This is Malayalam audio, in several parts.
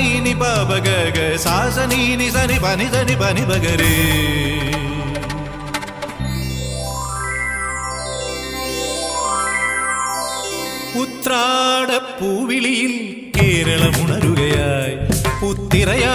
సాసనీని బాబగ సాసనీని సని పని సని పని బగరే ഉത്രാടപ്പൂവിളിയിൽ കേരളമുണരുകയായി പുത്തിരയാ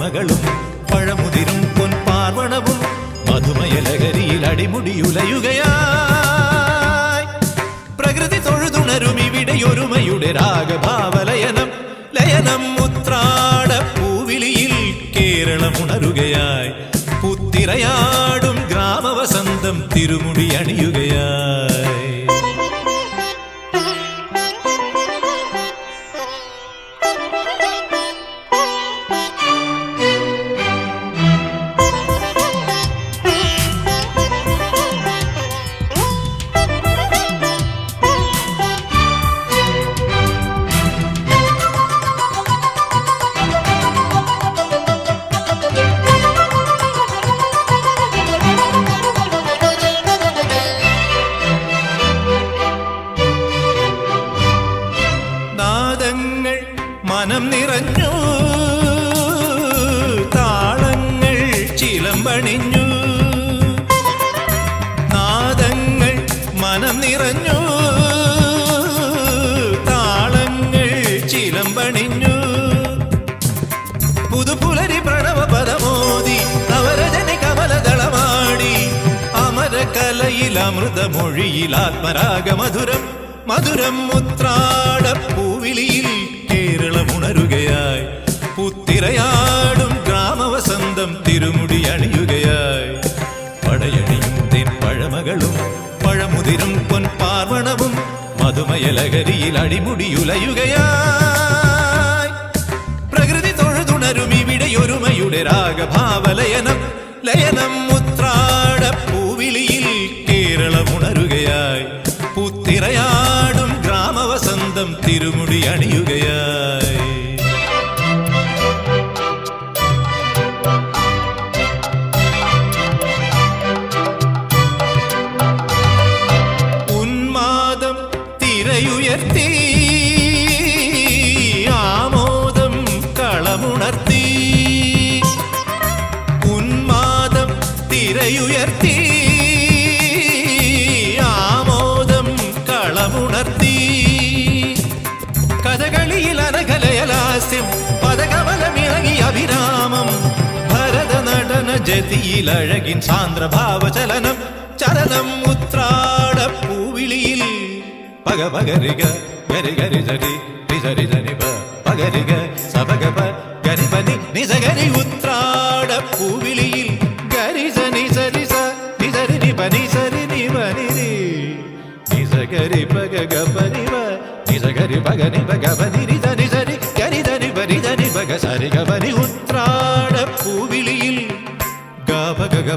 പ്രേമകളും പഴമുതിരും പൊൻപാർവണവും മധുമയ ലഹരിയിൽ അടിമുടിയുലയുകയാ പ്രകൃതി തൊഴുതുണരും ഇവിടെ ഒരുമയുടെ രാഗഭാവലയനം ലയനം മുത്രാട പൂവിളിയിൽ കേരളം ഉണരുകയായി പുത്തിരയാടും ഗ്രാമവസന്തം തിരുമുടി അണിയുകയായി കലയിൽ അമൃതമൊഴിയിൽ ആത്മരാഗ മധുരം മധുരം കേരളം ഉണരുകയായി പുത്തിരയാടും ഗ്രാമവസന്തം തിരുമുടി അണിയുകയായി പടയണിയും തെൻ പഴമകളും പഴമുതിരും പൊൻപാർവണവും മധുമയലഹരിയിൽ ലഹരിയിൽ അടിമുടിയുലയുകയായി പ്രകൃതി തൊഴുതുണരും ഇവിടെയൊരുമയുടെ രാഗഭാവലയനം ലയനം മുത്രാട திருமுடி அணியுகையாய் உன்மாதம் திரையுயர்த்தி ஆமோதம் களமுணர்த்தி உன்மாதம் திரையுயர்த்தி நிலத்தில் அழகின் சாந்திர பாவ சலனம் சலனம் உத்ராட பூவிழியில் பக பகரிக கரி கரி ஜரி ரிசரி ஜரி ப பகரிக சபக ப கரிபதி நிசகரி உத்ராட பூவிழியில் கரிச நிசரி ச நிசரி நிப நிசரி நிசகரி பக கபரி நிசகரி பக நிப கபரி ரித நிசரி கரித நிப சரி கபரி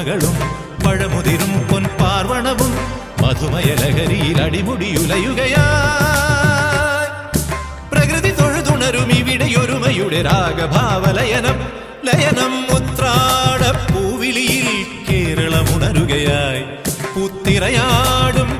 മകളും പഴമുതിരും പൊൻപാർവണവും മധുമയ ലഹരിയിൽ അടിമുടിയുലയുകയാ പ്രകൃതി തൊഴുതുണരും ഇവിടെയൊരുമയുടെ രാഗഭാവലയനം ലയനം ഉത്രാടപ്പൂവിളിയിൽ കേരളമുണരുകയായി പുത്തിറയാടും